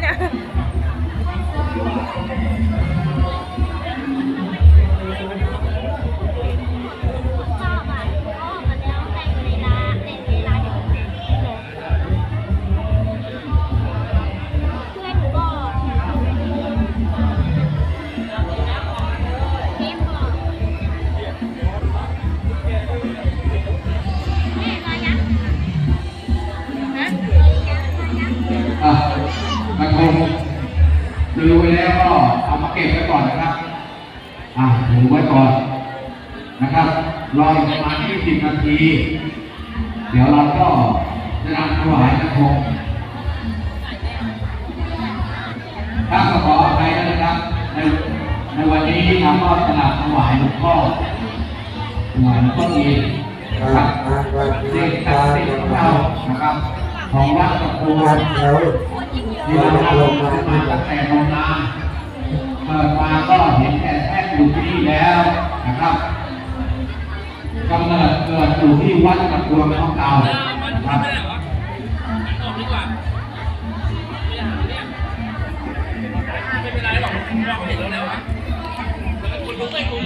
เนี่ย ซื้อไว้แล้วก็เอามาเก็บไว้ก่อนนะครับ อ่าถือไว้ก่อนนะครับ รออีกประมาณ20นาที เดี๋ยวเราก็จะนำถวายกระทงถ้าก็ขออภัยด้วยนะครับ ในในวันนี้ทำก็สลับถวายหลวงพ่อถวายหลวงพ่อเองนะครับเด็กตัดสิทธิ์ของเรานะครับ ของวัดตะโกวัน นแล้วที่เราทำมาตั้งแต่นมนานเปิดมาก็เห็นแต่แท้อยู่ที่นี่แล้วนะครับกำเนิดเกิดอยู่ที่วัดตะกวงของเราครับไม่เป็นไรหรอกเราเห็นแล้วแล้วอะคุณรู้ไหมคุณ